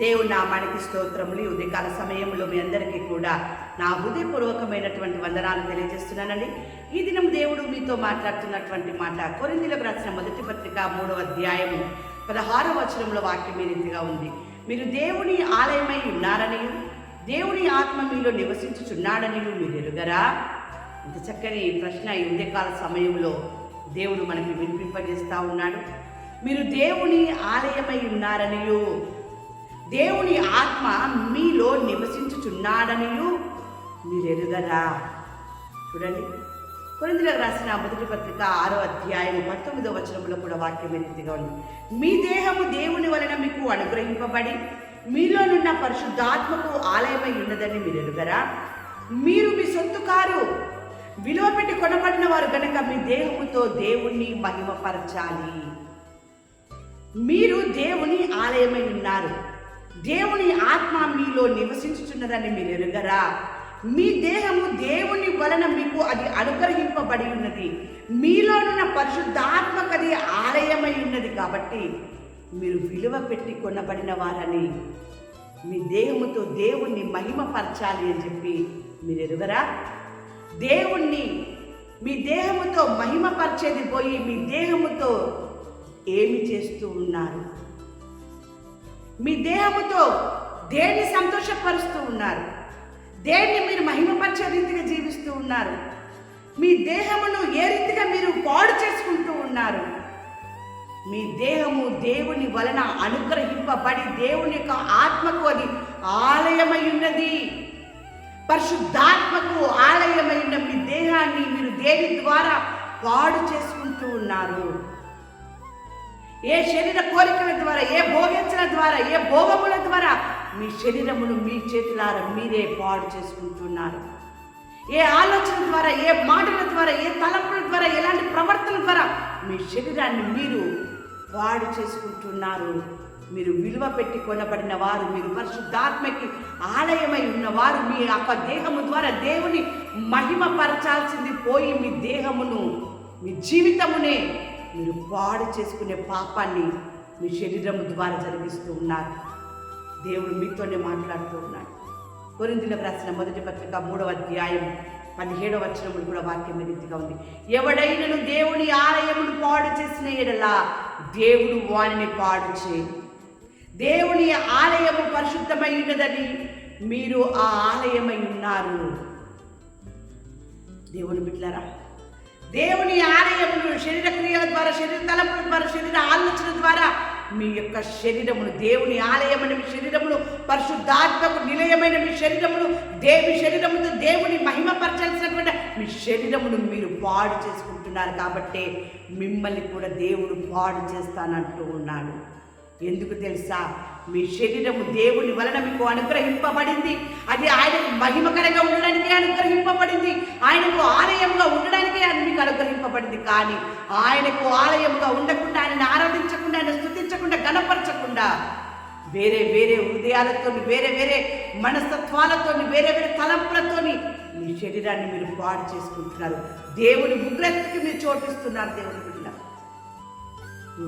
దేవుని నామానికి స్తోత్రములు. ఈ ఉదయకాల సమయంలో మీ అందరికీ కూడా నా హృదయపూర్వకమైనటువంటి వందనాలు తెలియజేస్తున్నానండి. ఈ దినం దేవుడు మీతో మాట్లాడుతున్నటువంటి మాట కొరిందులకు రాసిన మొదటి పత్రిక మూడవ అధ్యాయము పదహారవ వచనంలో వాక్యం ఈ రీతిగా ఉంది. మీరు దేవుని ఆలయమై ఉన్నారని దేవుని ఆత్మ మీలో నివసించుచున్నాడని మీరు ఎరుగరా? ఇంత చక్కని ప్రశ్న ఈ ఉదయకాల సమయంలో దేవుడు మనకి వినిపింపజేస్తూ ఉన్నాడు. మీరు దేవుని ఆలయమై ఉన్నారనియు దేవుని ఆత్మ మీలో నివసించుచున్నాడనియు మీరు ఎరుగరా చూడండి. కొరిందులకు రాసిన మొదటి పత్రిక ఆరో అధ్యాయం పంతొమ్మిదో వచనంలో కూడా వాక్యం ఎత్తిగా ఉంది. మీ దేహము దేవుని వలన మీకు అనుగ్రహింపబడి మీలోనున్న పరిశుద్ధాత్మకు ఆలయమై ఉన్నదని మీరు ఎరుగరా మీరు మీ సొత్తు కారు. విలువ పెట్టి కొనబడిన వారు గనక మీ దేహముతో దేవుణ్ణి మహిమపరచాలి. మీరు దేవుని ఆలయమై ఉన్నారు. దేవుని ఆత్మ మీలో నివసించుచున్నదని మీరు ఎరుగరా? మీ దేహము దేవుని వలన మీకు అది అనుగ్రహింపబడి ఉన్నది. మీలోనున్న పరిశుద్ధాత్మకది ఆలయమై ఉన్నది కాబట్టి మీరు విలువ పెట్టి కొనబడిన వారని మీ దేహముతో దేవుణ్ణి మహిమపరచాలి అని చెప్పి మీరు ఎరుగరా? దేవుణ్ణి మీ దేహముతో మహిమపరిచేది పోయి మీ దేహముతో ఏమి చేస్తూ ఉన్నారు? మీ దేహముతో దేన్ని సంతోషపరుస్తూ ఉన్నారు? దేన్ని మీరు మహిమపరిచే రీతిగా జీవిస్తూ ఉన్నారు? మీ దేహమును ఏ రీతిగా మీరు పాడు చేసుకుంటూ ఉన్నారు? మీ దేహము దేవుని వలన అనుగ్రహింపబడి దేవుని యొక్క ఆత్మకు అది ఆలయమై ఉన్నది. పరిశుద్ధాత్మకు ఆలయమై ఉన్న మీ దేహాన్ని మీరు దేని ద్వారా పాడు చేసుకుంటూ ఉన్నారు? ఏ శరీర కోరికల ద్వారా ఏ భోగించల ద్వారా ఏ భోగముల ద్వారా మీ శరీరమును మీ చేతులార మీరే పాడు చేసుకుంటున్నారు. ఏ ఆలోచన ద్వారా ఏ మాటల ద్వారా ఏ తలంపుల ద్వారా ఎలాంటి ప్రవర్తన ద్వారా మీ శరీరాన్ని మీరు పాడు చేసుకుంటున్నారు. మీరు విలువ పెట్టి కొనబడిన వారు మీరు పరిశుద్ధాత్మకి ఆలయమై ఉన్నవారు మీ యొక్క దేహము ద్వారా దేవుని మహిమపరచాల్సింది పోయి మీ దేహమును మీ జీవితమునే మీరు పాడు చేసుకునే పాపాన్ని మీ శరీరము ద్వారా జరిగిస్తూ ఉన్నారు. దేవుడు మీతోనే మాట్లాడుతూ ఉన్నాడు. కొరిందులకు రాసిన మొదటి పత్రిక మూడవ అధ్యాయం పదిహేడవ వచనములు కూడా వాక్యం రీతిగా ఉంది. ఎవడైనను దేవుని ఆలయమును పాడు చేసిన ఎడలా దేవుడు వానిని పాడు చేయడు దేవుని ఆలయము పరిశుద్ధమైనదని మీరు ఆ ఆలయమై ఉన్నారు. దేవుని బిడ్లరా దేవుని ఆలయం ద్వారా శరీర తలపుల ద్వారా శరీర ఆలోచన ద్వారా మీ యొక్క శరీరమును దేవుని ఆలయమైన మీ శరీరమును పరిశుద్ధాత్మకు నిలయమైన మీ శరీరమును దేవి శరీరమును దేవుని మహిమపరచాల్సినటువంటి మీ శరీరమును మీరు పాడు చేసుకుంటున్నారు కాబట్టి మిమ్మల్ని కూడా దేవుడు పాడు చేస్తానంటూ ఉన్నాడు. ఎందుకు తెలుసా? మీ శరీరము దేవుని వలన మీకు అనుగ్రహింపబడింది. అది ఆయనకు మహిమకరంగా ఉండడానికి అనుగ్రహింపబడింది. ఆయనకు ఆలయంగా ఉండడానికే అది మీకు అనుగ్రహింపబడింది. కానీ ఆయనకు ఆలయంగా ఉండకుండా ఆయనను ఆరాధించకుండా ఆయన స్థుతించకుండా గణపరచకుండా వేరే వేరే హృదయాలతోని వేరే వేరే మనస్తత్వాలతోని వేరే వేరే తలంపులతోని మీ శరీరాన్ని మీరు పాడు చేసుకుంటున్నారు. దేవుని ఉగ్రతకి మీరు చోటిస్తున్నారు దేవుని బిడ్డ.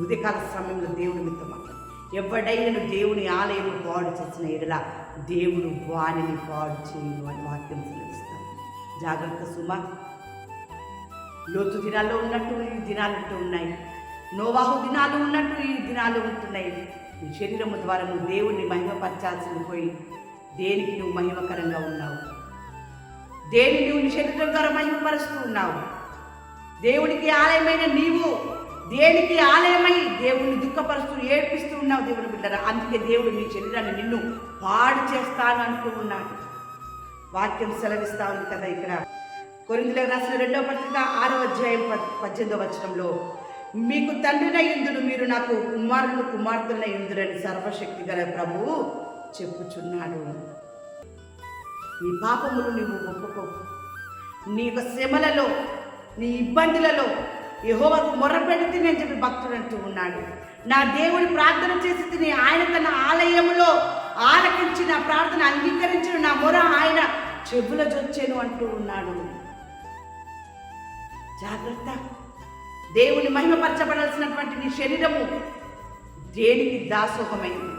ఉదయకాల సమయంలో దేవుని మీతో మాట్లాడుతున్నారు ఎవడైనను దేవుని ఆలయము పాడు చేసిన ఎడల దేవుడు వాణిని పాడు చేయను అని వాక్యం తెలుస్తాం జాగ్రత్త సుమ. లోతు దినాల్లో ఉన్నట్టు ఈ దినాలు ఉన్నాయి. నోవాహు దినాలు ఉన్నట్టు ఈ దినాలు ఉంటున్నాయి. నీ శరీరము ద్వారా నువ్వు దేవుణ్ణి మహిమపరచాల్సింది పోయి దేనికి నువ్వు మహిమకరంగా ఉన్నావు? దేని నువ్వు నీ శరీరం ద్వారా మహిమపరుస్తూ ఉన్నావు? దేవునికి ఆలయమైన నీవు దేనికి ఆలయమై దేవుణ్ణి దుఃఖపరుస్తూ ఏడ్పిస్తూ ఉన్నావు దేవుని బిడ్డరా? అందుకే దేవుడు నీ శరీరాన్ని నిన్ను పాడు చేస్తాను అంటూ ఉన్నాడు. వాక్యం సెలవిస్తా ఉంది కదా ఇక్కడ. కొరిందులకు రాసిన రెండవ పత్రిక ఆరో అధ్యాయం పద్- పద్దెనిమిదవ వచనంలో మీకు తండ్రినై ఇందుడు మీరు నాకు కుమారులు కుమార్తెలై ఇందుడని సర్వశక్తి గల ప్రభువు చెప్పుచున్నాడు. నీ పాపములు నీవు ఒప్పుకో నీ యొక్క శ్రమలలో నీ ఇబ్బందులలో యహోవకు మొర్రపెడితే నేను చెప్పి భక్తుడు అంటూ ఉన్నాడు. నా దేవుని ప్రార్థన చేసి తిని ఆయన తన ఆలయంలో ఆలకించి నా ప్రార్థన అంగీకరించిన నా మొర ఆయన చెవుల జొచ్చేను అంటూ ఉన్నాడు. జాగ్రత్త. దేవుని మహిమపరచబడాల్సినటువంటి నీ శరీరము దేనికి దాసోహమైంది?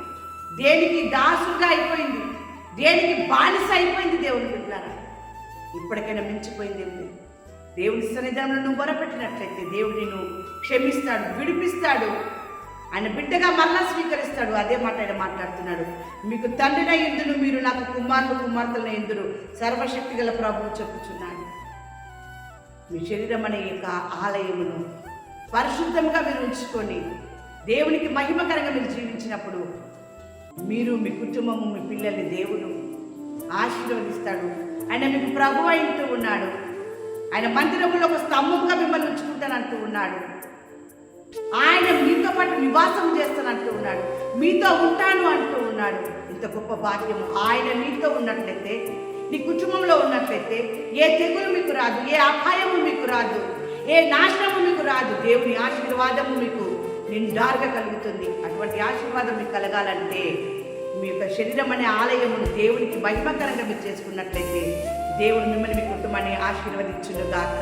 దేనికి దాసుగా అయిపోయింది? దేనికి బానిస అయిపోయింది దేవుని బిడ్డారా? ఇప్పటికైనా మించిపోయింది ఏమి దేవుని సన్నిధానంలో నువ్వు మొరపెట్టినట్లయితే దేవుడు నిన్ను క్షమిస్తాడు విడిపిస్తాడు. ఆయన బిడ్డగా మరలా స్వీకరిస్తాడు. అదే మాట ఆయన మాట్లాడుతున్నాడు. మీకు తండ్రిన ఎందును? మీరు నాకు కుమారులు కుమార్తెల ఎందును? సర్వశక్తి గల ప్రభువు చెప్పుచున్నాడు. మీ శరీరం అనే యొక్క ఆలయమును పరిశుద్ధంగా మీరు ఉంచుకొని దేవునికి మహిమకరంగా మీరు జీవించినప్పుడు మీరు మీ కుటుంబము మీ పిల్లల్ని దేవుడు ఆశీర్వదిస్తాడు. ఆయన మీకు ప్రభు అంటూ ఉన్నాడు. ఆయన మందిరంలో ఒక స్తంభంగా మిమ్మల్ని ఉంచుకుంటానంటూ ఉన్నాడు. ఆయన మీతో పాటు నివాసం చేస్తానంటూ ఉన్నాడు. మీతో ఉంటాను అంటూ ఉన్నాడు. ఇంత గొప్ప భాగ్యం ఆయన మీతో ఉన్నట్లయితే నీ కుటుంబంలో ఉన్నట్లయితే ఏ తెగులు మీకు రాదు ఏ అపాయము మీకు రాదు ఏ నాశనము మీకు రాదు. దేవుని ఆశీర్వాదము మీకు నిండారుగా కలుగుతుంది. అటువంటి ఆశీర్వాదం మీకు కలగాలంటే మీ యొక్క శరీరం అనే ఆలయమును దేవునికి మహిమకరంగా మీరు చేసుకున్నట్లయితే దేవుడు మిమ్మల్ని మీ కుటుంబాన్ని ఆశీర్వదించును గాక